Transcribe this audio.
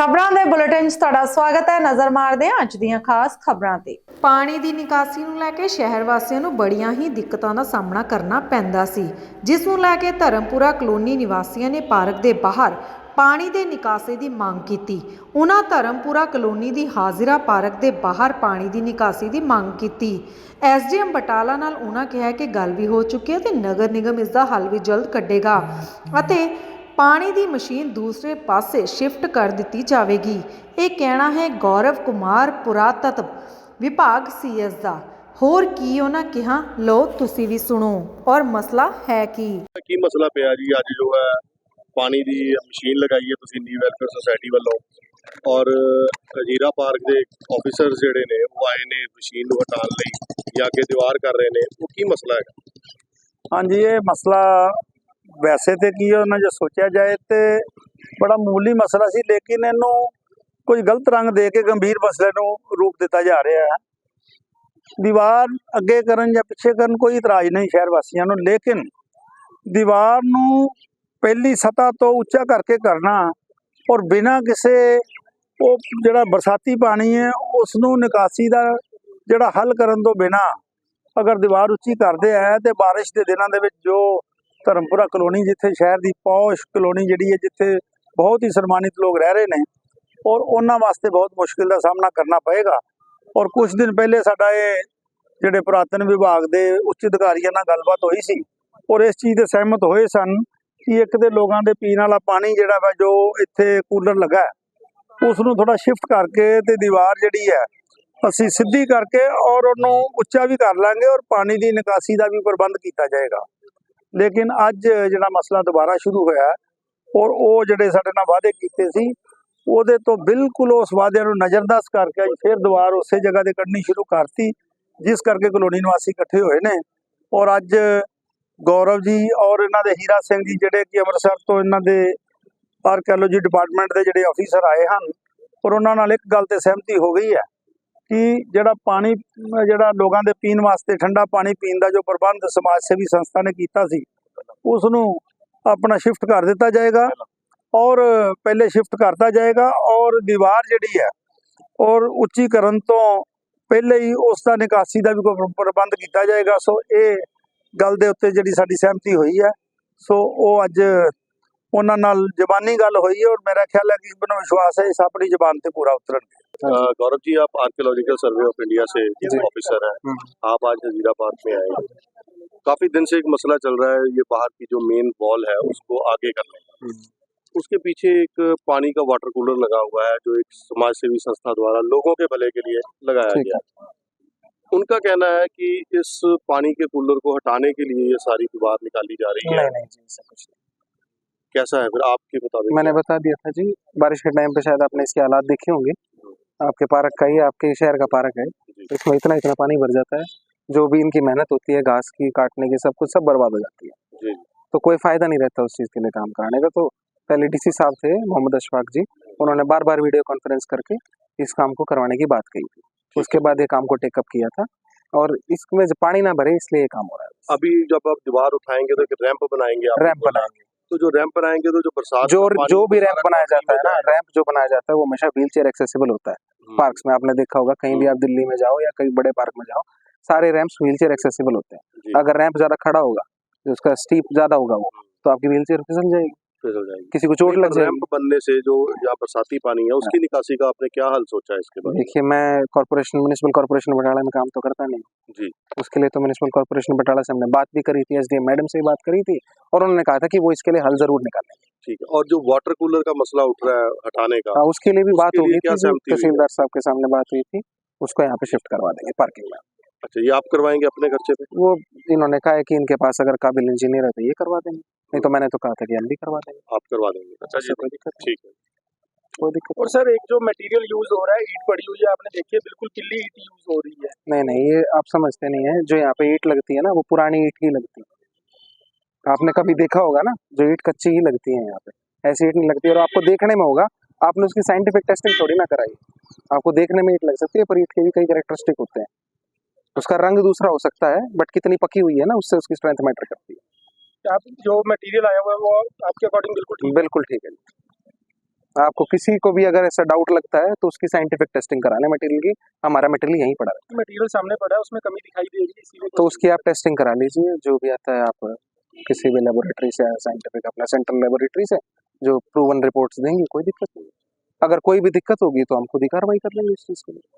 ਖਬਰਾਂ ਦੇ ਬੁਲੇਟਿਨ 'ਚ ਤੁਹਾਡਾ ਸਵਾਗਤ ਹੈ। ਨਜ਼ਰ ਮਾਰਦੇ ਹਾਂ ਅੱਜ ਦੀਆਂ ਖਾਸ ਖਬਰਾਂ ਤੇ। ਪਾਣੀ ਦੀ ਨਿਕਾਸੀ ਨੂੰ ਲੈ ਕੇ ਸ਼ਹਿਰ ਵਾਸੀਆਂ ਨੂੰ ਬੜੀਆਂ ਹੀ ਦਿੱਕਤਾਂ ਦਾ ਸਾਹਮਣਾ ਕਰਨਾ ਪੈਂਦਾ ਸੀ। ਜਿਸ ਨੂੰ ਲੈ ਕੇ ਧਰਮਪੁਰਾ ਕਲੋਨੀ ਨਿਵਾਸੀਆਂ ਨੇ ਪਾਰਕ ਦੇ ਬਾਹਰ ਪਾਣੀ ਦੇ ਨਿਕਾਸੇ ਦੀ ਮੰਗ ਕੀਤੀ। ਉਹਨਾਂ ਧਰਮਪੁਰਾ ਕਲੋਨੀ ਦੀ ਹਾਜ਼ਰਾ ਪਾਰਕ ਦੇ ਬਾਹਰ ਪਾਣੀ ਦੀ ਨਿਕਾਸੀ ਦੀ ਮੰਗ ਕੀਤੀ। ਐਸਡੀਐਮ ਬਟਾਲਾ ਨਾਲ ਉਹਨਾਂ ਕਿਹਾ ਕਿ ਗੱਲ ਵੀ ਹੋ ਚੁੱਕੀ ਹੈ ਤੇ ਨਗਰ ਨਿਗਮ ਇਸ ਦਾ ਹੱਲ ਵੀ ਜਲਦ ਕੱਢੇਗਾ ਅਤੇ ਪਾਣੀ ਦੀ ਮਸ਼ੀਨ ਦੂਸਰੇ ਪਾਸੇ ਸ਼ਿਫਟ ਕਰ ਦਿੱਤੀ ਜਾਵੇਗੀ। ਇਹ ਕਹਿਣਾ ਹੈ ਗੌਰਵ ਕੁਮਾਰ ਪੁਰਾਤਤਵ ਵਿਭਾਗ ਸੀਐਸ ਦਾ। ਹੋਰ ਕੀ ਉਹਨਾਂ ਕਿਹਾ? ਲੋ ਤੁਸੀਂ ਵੀ ਸੁਣੋ। ਔਰ ਮਸਲਾ ਹੈ ਕੀ? ਕੀ ਮਸਲਾ ਪਿਆ ਜੀ? ਅੱਜ ਜੋ ਹੈ ਪਾਣੀ ਦੀ ਮਸ਼ੀਨ ਲਗਾਈ ਹੈ ਤੁਸੀਂ ਨੀ ਵੈਲਫੇਅਰ ਸੁਸਾਇਟੀ ਵੱਲੋਂ। ਔਰ ਹਜੀਰਾ ਪਾਰਕ ਦੇ ਆਫੀਸਰਸ ਜਿਹੜੇ ਨੇ ਉਹ ਆਏ ਨੇ ਮਸ਼ੀਨ ਨੂੰ ਹਟਾਉਣ ਲਈ ਜਾਂ ਅੱਗੇ ਦੀਵਾਰ ਕਰ ਰਹੇ ਨੇ। ਉਹ ਕੀ ਮਸਲਾ ਹੈ ਹਾਂਜੀ ਇਹ ਮਸਲਾ ਵੈਸੇ ਤੇ ਕੀ ਹੈ ਉਹਨਾਂ ਜੇ ਸੋਚਿਆ ਜਾਏ ਤੇ ਬੜਾ ਮੂਲੀ ਮਸਲਾ ਸੀ, ਲੇਕਿਨ ਇਹਨੂੰ ਕੁਝ ਗਲਤ ਰੰਗ ਦੇ ਕੇ ਗੰਭੀਰ ਮਸਲੇ ਨੂੰ ਰੂਪ ਦਿੱਤਾ ਜਾ ਰਿਹਾ ਹੈ। ਦੀਵਾਰ ਅੱਗੇ ਕਰਨ ਜਾਂ ਪਿੱਛੇ ਕਰਨ ਕੋਈ ਇਤਰਾਜ਼ ਨਹੀਂ ਸ਼ਹਿਰ ਵਾਸੀਆਂ ਨੂੰ, ਲੇਕਿਨ ਦੀਵਾਰ ਨੂੰ ਪਹਿਲੀ ਸਤ੍ਹਾ ਤੋਂ ਉੱਚਾ ਕਰਕੇ ਕਰਨਾ ਔਰ ਬਿਨਾਂ ਕਿਸੇ ਉਹ ਜਿਹੜਾ ਬਰਸਾਤੀ ਪਾਣੀ ਹੈ ਉਸ ਨੂੰ ਨਿਕਾਸੀ ਦਾ ਜਿਹੜਾ ਹੱਲ ਕਰਨ ਤੋਂ ਬਿਨਾਂ ਅਗਰ ਦੀਵਾਰ ਉੱਚੀ ਕਰਦੇ ਆ ਤੇ ਬਾਰਿਸ਼ ਦੇ ਦਿਨਾਂ ਦੇ ਵਿੱਚ ਜੋ ਧਰਮਪੁਰਾ ਕਲੋਨੀ ਜਿੱਥੇ ਸ਼ਹਿਰ ਦੀ ਪੌਸ਼ ਕਲੋਨੀ ਜਿਹੜੀ ਹੈ ਜਿੱਥੇ ਬਹੁਤ ਹੀ ਸਨਮਾਨਿਤ ਲੋਕ ਰਹਿ ਰਹੇ ਨੇ ਔਰ ਉਹਨਾਂ ਵਾਸਤੇ ਬਹੁਤ ਮੁਸ਼ਕਿਲ ਦਾ ਸਾਹਮਣਾ ਕਰਨਾ ਪਏਗਾ। ਔਰ ਕੁਝ ਦਿਨ ਪਹਿਲੇ ਸਾਡਾ ਇਹ ਜਿਹੜੇ ਪੁਰਾਤਨ ਵਿਭਾਗ ਦੇ ਉੱਚ ਅਧਿਕਾਰੀਆਂ ਨਾਲ ਗੱਲਬਾਤ ਹੋਈ ਸੀ ਔਰ ਇਸ ਚੀਜ਼ ਦੇ ਸਹਿਮਤ ਹੋਏ ਸਨ ਕਿ ਇੱਕ ਦੇ ਲੋਕਾਂ ਦੇ ਪੀਣ ਵਾਲਾ ਪਾਣੀ ਜਿਹੜਾ ਵਾ ਜੋ ਇੱਥੇ ਕੂਲਰ ਲੱਗਾ ਹੈ, ਉਸ ਨੂੰ ਥੋੜਾ ਸ਼ਿਫਟ ਕਰਕੇ ਤੇ ਦੀਵਾਰ ਜਿਹੜੀ ਹੈ ਅਸੀਂ ਸਿੱਧੀ ਕਰਕੇ ਔਰ ਉਹਨੂੰ ਉੱਚਾ ਵੀ ਕਰ ਲਾਂਗੇ ਔਰ ਪਾਣੀ ਦੀ ਨਿਕਾਸੀ ਦਾ ਵੀ ਪ੍ਰਬੰਧ ਕੀਤਾ ਜਾਏਗਾ। ਲੇਕਿਨ ਅੱਜ ਜਿਹੜਾ ਮਸਲਾ ਦੁਬਾਰਾ ਸ਼ੁਰੂ ਹੋਇਆ ਔਰ ਉਹ ਜਿਹੜੇ ਸਾਡੇ ਨਾਲ ਵਾਅਦੇ ਕੀਤੇ ਸੀ, ਉਹਦੇ ਤੋਂ ਬਿਲਕੁਲ ਉਸ ਵਾਅਦਿਆਂ ਨੂੰ ਨਜ਼ਰਅੰਦਾਜ਼ ਕਰਕੇ ਅੱਜ ਫਿਰ ਦੁਬਾਰ ਉਸੇ ਜਗ੍ਹਾ ਤੇ ਕੱਢਣੀ ਸ਼ੁਰੂ ਕਰਤੀ, ਜਿਸ ਕਰਕੇ ਕਲੋਨੀ ਨਿਵਾਸੀ ਇਕੱਠੇ ਹੋਏ ਨੇ। ਔਰ ਅੱਜ ਗੌਰਵ ਜੀ ਔਰ ਇਹਨਾਂ ਦੇ ਹੀਰਾ ਸਿੰਘ ਜੀ ਜਿਹੜੇ ਕਿ ਅੰਮ੍ਰਿਤਸਰ ਤੋਂ ਇਹਨਾਂ ਦੇ ਆਰਕੀਓਲੋਜੀ ਡਿਪਾਰਟਮੈਂਟ ਦੇ ਜਿਹੜੇ ਅਫੀਸਰ ਆਏ ਹਨ, ਔਰ ਉਹਨਾਂ ਨਾਲ ਇੱਕ ਗੱਲ ਤੇ ਸਹਿਮਤੀ ਹੋ ਗਈ ਹੈ ਕਿ ਜਿਹੜਾ ਪਾਣੀ, ਜਿਹੜਾ ਲੋਕਾਂ ਦੇ ਪੀਣ ਵਾਸਤੇ ਠੰਡਾ ਪਾਣੀ ਪੀਣ ਦਾ ਜੋ ਪ੍ਰਬੰਧ ਸਮਾਜ ਸੇਵੀ ਸੰਸਥਾ ਨੇ ਕੀਤਾ ਸੀ ਉਸ ਨੂੰ ਆਪਣਾ ਸ਼ਿਫਟ ਕਰ ਦਿੱਤਾ ਜਾਏਗਾ ਔਰ ਪਹਿਲੇ ਸ਼ਿਫਟ ਕਰਤਾ ਜਾਏਗਾ ਔਰ ਦੀਵਾਰ ਜਿਹੜੀ ਹੈ ਔਰ ਉੱਚੀ ਕਰਨ ਤੋਂ ਪਹਿਲੇ ਹੀ ਉਸ ਦਾ ਨਿਕਾਸੀ ਦਾ ਵੀ ਕੋਈ ਪ੍ਰਬੰਧ ਕੀਤਾ ਜਾਏਗਾ। ਸੋ ਇਹ ਗੱਲ ਦੇ ਉੱਤੇ ਜਿਹੜੀ ਸਾਡੀ ਸਹਿਮਤੀ ਹੋਈ ਹੈ। ਸੋ ਉਹ ਅੱਜ ਉਹਨਾਂ ਨਾਲ ਜ਼ਬਾਨੀ ਗੱਲ ਹੋਈ ਹੈ ਔਰ ਮੇਰਾ ਖਿਆਲ ਹੈ ਕਿ ਮੈਨੂੰ ਵਿਸ਼ਵਾਸ ਹੈ ਇਸ ਆਪਣੀ ਜ਼ਬਾਨ ਤੇ ਪੂਰਾ ਉਤਰਨਗੇ। गौरव जी आप आर्कियोलॉजिकल सर्वे ऑफ़ इंडिया से ऑफिसर हैं। आप आज हजीरा पार्क में आए काफ़ी दिन से एक मसला चल रहा है ये बाहर की जो मेन वॉल है उसको आगे करने का। उसके पीछे एक पानी का वाटर कूलर लगा हुआ है जो एक समाज सेवी संस्था द्वारा लोगों के भले के लिए लगाया गया है। उनका कहना है कि इस पानी के कूलर को हटाने के लिए ये सारी दीवार निकाली जा रही है। नहीं नहीं जी ऐसा कुछ नहीं। कैसा है फिर? आपके मुताबिक मैंने बता दिया था जी बारिश के टाइम पे शायद आपने इसके हालात देखे होंगे। आपके पार्क का ही आपके शहर का पार्क है। इसमें इतना इतना पानी भर जाता है। जो भी इनकी मेहनत होती है घास की काटने की सब कुछ सब बर्बाद हो जाती है। तो कोई फ़ायदा नहीं रहता उस चीज़ के लिए काम कराने का। तो पहले डीसी साहब थे मोहम्मद अशफाक जी। उन्होंने बार बार वीडियो कॉन्फ्रेंस करके इस काम को करवाने की बात कही थी। उसके बाद ये काम को टेकअप किया था। और इसमें पानी ना भरे इसलिए ये काम हो रहा है। अभी जब आप दीवार उठाएँगे तो रैंप बनाएँगे रैंप बनाएँगे। तो जो रैंप बनाएँगे तो जो बरसात जो जो भी रैम्प रैंप बनाया जाता है ना रैम्प रैंप जो बनाया जाता है वो हमेशा व्हील चेयर एक्सेसिबल होता है। पार्क में आपने देखा होगा कहीं भी आप दिल्ली में जाओ या कहीं बड़े पार्क में जाओ सारे रैंप व्हील चेयर एक्सेसिबल होते हैं। अगर रैंप ज़्यादा खड़ा होगा उसका स्टीप ज़्यादा होगा वो तो आपकी व्हील चेयर फिसल जाएगी। फिसल जाएगी। किसी को चोट लग जाएगी। बनने से जो यहाँ बरसाती पानी है उसकी निकासी का आपने क्या हल सोचा है इसके बाद देखिए मैं कॉर्पोरेशन म्यूनिसिपल कॉर्पोरेशन बटाला में काम तो करता नहीं जी। उसके लिए तो म्यूनिसिपल कॉर्पोरेशन बटाला से हमने बात भी करी थी एसडीएम मैडम से बात करी थी और उन्होंने कहा था कि वो इसके लिए हल ज़रूर निकालेंगे। ठीक है और जो वाटर कूलर का मसला उठ रहा है हटाने का हाँ, उसके लिए भी बात हो हुई तहसीलदार साहब के सामने बात हुई थी उसको यहाँ पे शिफ्ट करवा देंगे पार्किंग में। अच्छा ये आप करवाएँगे अपने खर्चे पे? वो इन्होंने कहा है कि इनके पास अगर काबिल इंजीनियर है तो ये करवा देंगे। नहीं तो मैंने तो कहा था कि हम भी करवा देंगे। आप करवा देंगे। अच्छा जी कोई दिक्कत ठीक है। कोई दिक्कत और सर एक जो मटेरियल यूज़ हो रहा है ईट पड़ी हुई है आपने देखी है? बिल्कुल किल्ली ईट यूज़ हो रही है। नहीं नहीं ये आप समझते नहीं है। जो यहाँ पे ईट लगती है ना वो पुरानी ईट ही लगती है। आपने कभी देखा होगा ना जो ईट कच्ची ही लगती है यहाँ पे। ऐसी ईट नहीं लगती और आपको देखने में होगा आपने उसकी साइंटिफिक टेस्टिंग थोड़ी ना कराई। आपको देखने में ईट लग सकती है पर ईट के भी कई कैरेक्टरिस्टिक होते हैं। उसका रंग दूसरा हो सकता है बट कितनी पकी हुई है ना उससे उसकी स्ट्रेंथ मैटर करती है। आप जो मटेरियल आया हुआ है वो आपके अकॉर्डिंग बिल्कुल ठीक है? बिल्कुल ठीक है। आपको किसी को भी अगर ऐसा डाउट लगता है तो उसकी साइंटिफिक टेस्टिंग करा लें मटेरियल की। हमारा मटेरियल यहीं पड़ा है मटेरियल सामने पड़ा है उसमें कमी दिखाई दे रही है इसीलिए तो उसकी आप टेस्टिंग करा लीजिए जो भी आता है आप किसी भी लेबोरेटरी से साइंटिफिक अपना सेंट्रल लेबोरेटरी से जो प्रूवन रिपोर्ट्स देंगे कोई दिक्कत नहीं अगर कोई भी दिक्कत होगी तो हम खुद ही कार्रवाई कर लेंगे इस चीज़ के लिए।